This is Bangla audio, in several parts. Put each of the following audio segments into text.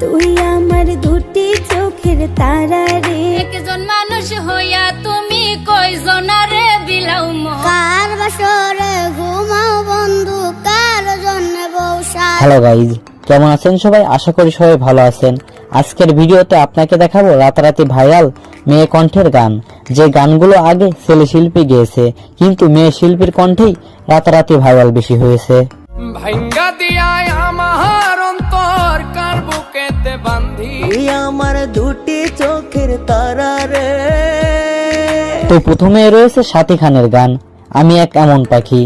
তুই আমার দুটি চোখের তারা রে। একজন মানুষ হইয়া তুমি কয়জনারে বিলাও কার বাসরে ঘুমাও বন্ধু কার জন্য বৌসা হ্যালো গাইজ কেমন আছেন সবাই? আশা করি সবাই ভালো আছেন। আজকের ভিডিওতে আপনাকে দেখাবো রাতারাতি ভাইরাল মেয়ে কণ্ঠের গান। যে গানগুলো আগে ছেলে শিল্পী গেয়েছে কিন্তু মেয়ে শিল্পীর কণ্ঠেই রাতারাতি ভাইরাল বেশি হয়েছে। ভাঙ্গা দিয়ায় তো প্রথমে রয়েছে সাথী খানের গান আমি এক এমন পাখি।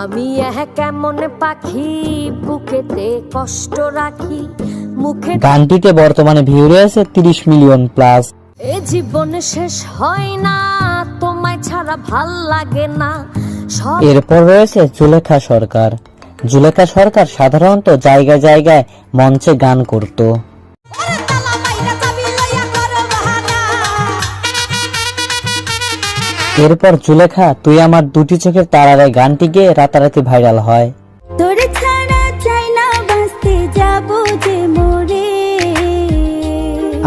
আমি এক কেমন পাখি বুকেতে কষ্ট রাখি মুখে গানটিতে বর্তমানে ভিউ রয়েছে তিরিশ মিলিয়ন প্লাস। এ জীবন শেষ হয় না তোমায় ছাড়া ভালো লাগে না। এরপর রয়েছে জুলেখা সরকার। জুলেখা সরকার সাধারণত জায়গায় জায়গায় মঞ্চে গান করত। এরপর জুলেখা তুই আমার দুটি চোখের তারারে গানটি গেয়ে রাতারাতি ভাইরাল হয়। তোর ছাড়া চাই না বাঁচতে যাব যে মোরে।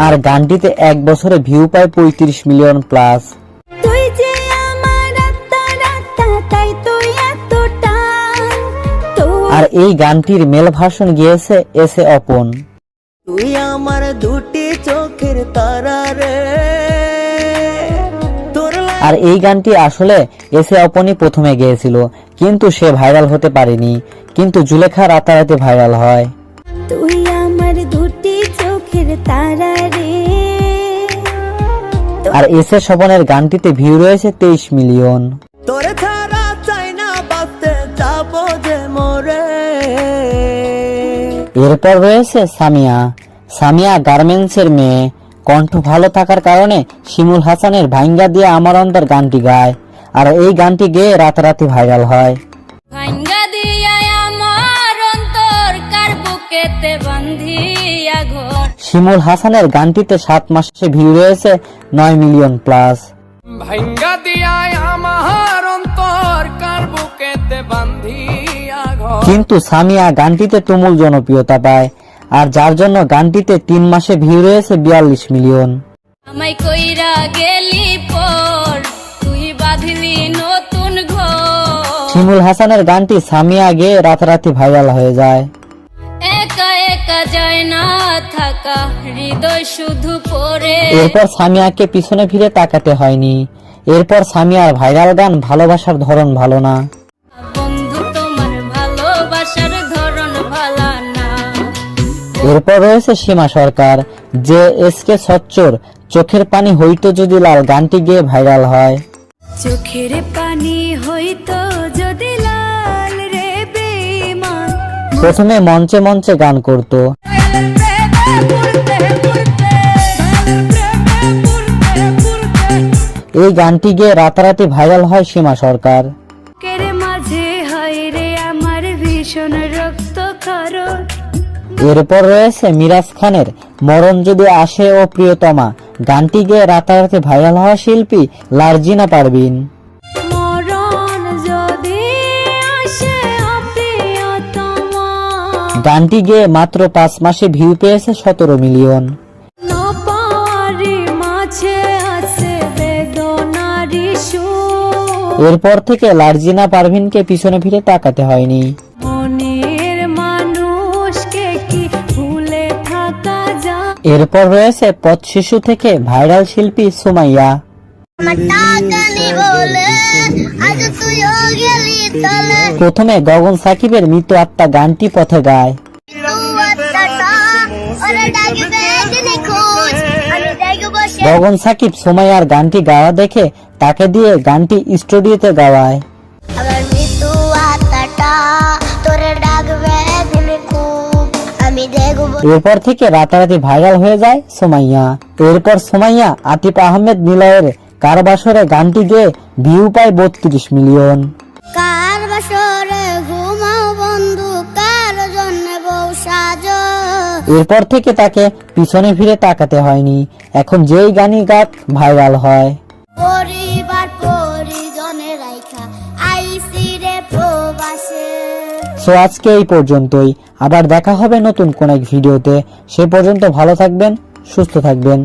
আর গানটিতে এক বছরে ভিউ পায় পঁয়ত্রিশ মিলিয়ন প্লাস তুই যে আমার আত্মার আত্মা তাই তুই এতটা। আর এই গানটির মেল ভার্সন গিয়েছে এসে অপন। তুই আমার দুটি চোখের তারা রে আর এই গানটি আসলে এসে অপনি প্রথমে গেয়েছিল কিন্তু সে ভাইরাল হতে পারেনি কিন্তু জুলেখা রাতারাতি ভাইরাল হয়। তুই আমার দুটি চোখের তারা রে। আর এস এ স্বপনের গানটিতে ভিউ রয়েছে তেইশ মিলিয়ন। তোর ছাড়া চাই না বাঁচতে যাব যে মোরে। এরপর রয়েছে সামিয়া। সামিয়া গার্মেন্টসের মেয়ে। কণ্ঠ ভালো থাকার কারণে শিমুল হাসানের ভাইঙ্গা দিয়ে আমার অন্তর গানটি গায়। আর এই গানটি গেয়ে রাতারাতি ভাইরাল হয়। ভাঙ্গা দিয়ায় আমার অন্তর কার বুকেতে বান্ধিয়া ঘর? শিমুল হাসানের গানটিতে সাত মাসে ভিউ রয়েছে নয় মিলিয়ন প্লাস। ভাঙ্গা দিয়ায় আমার অন্তর কার বুকেতে বান্ধিয়া কিন্তু সামিয়া গানটিতে তুমুল জনপ্রিয়তা পায়। আর যার জন্য গানটিতে তিন মাসে ভিউ রয়েছে বিয়াল্লিশ মিলিয়ন। আমায় কইরা গেলি পর তুই বাঁধলি নতুন ঘর। শিমুল হাসানের গানটি সামিয়া গেয়ে রাতারাতি ভাইরাল হয়ে যায়। একা একা যায় না থাকা হৃদয় শুধু পড়ে। এরপর সামিয়াকে পিছনে ফিরে তাকাতে হয়নি। এরপর সামিয়ার ভাইরাল গান ভালোবাসার ধরন ভালো না। এরপর রয়েছে সীমা সরকার যে এসকে সচ্চর চোখের পানি হইতো যদি লাল গানটি গেয়ে ভাইরাল হয়। চোখের পানি হইতো যদি লাল রে বেমান প্রথমে মঞ্চে মঞ্চে গান করত। এই গানটি গেয়ে রাতারাতি ভাইরাল হয় সীমা সরকার। এরপর রয়েছে মিরাজ খানের মরণ যদি আসে ও প্রিয়তমা গানটি গেয়ে রাতারাতি ভাইরাল হওয়া শিল্পী লার্জিনা পারবিন গানটি গেয়ে মাত্র পাঁচ মাসে ভিউ পেয়েছে সতেরো মিলিয়ন। এরপর থেকে লার্জিনা পারভিনকে পিছনে ফিরে তাকাতে হয়নি। এরপর রয়েছে পথ শিশু থেকে ভাইরাল শিল্পী সুমাইয়া। প্রথমে গগন সাকিবের মৃত আত্মা গানটি পথে গায়। গগন সাকিব সোমাইয়ার গানটি গাওয়া দেখে তাকে দিয়ে গানটি স্টুডিওতে গাওয়ায়। এরপর থেকে রাতারাতি ভাইরাল হয়ে যায় সোমাইয়া। এরপর সোমাইয়া আতিফ আহমেদ নিলয়ের কারবাসরে গানটি গেয়ে ভিউ পায় বত্রিশ মিলিয়ন। কার ঘুমাও বন্ধু কার জন্য বউ সাজো? এরপর থেকে তাকে পিছনে ফিরে তাকাতে হয়নি। এখন যেই গানই গাক ভাইরাল হয়। পরিবার পরিজনে রাইখা আইসি রে প্রবাসে। সো আজকে এই পর্যন্তই। আবার দেখা হবে নতুন কোন এক ভিডিওতে। সে পর্যন্ত ভালো থাকবেন সুস্থ থাকবেন।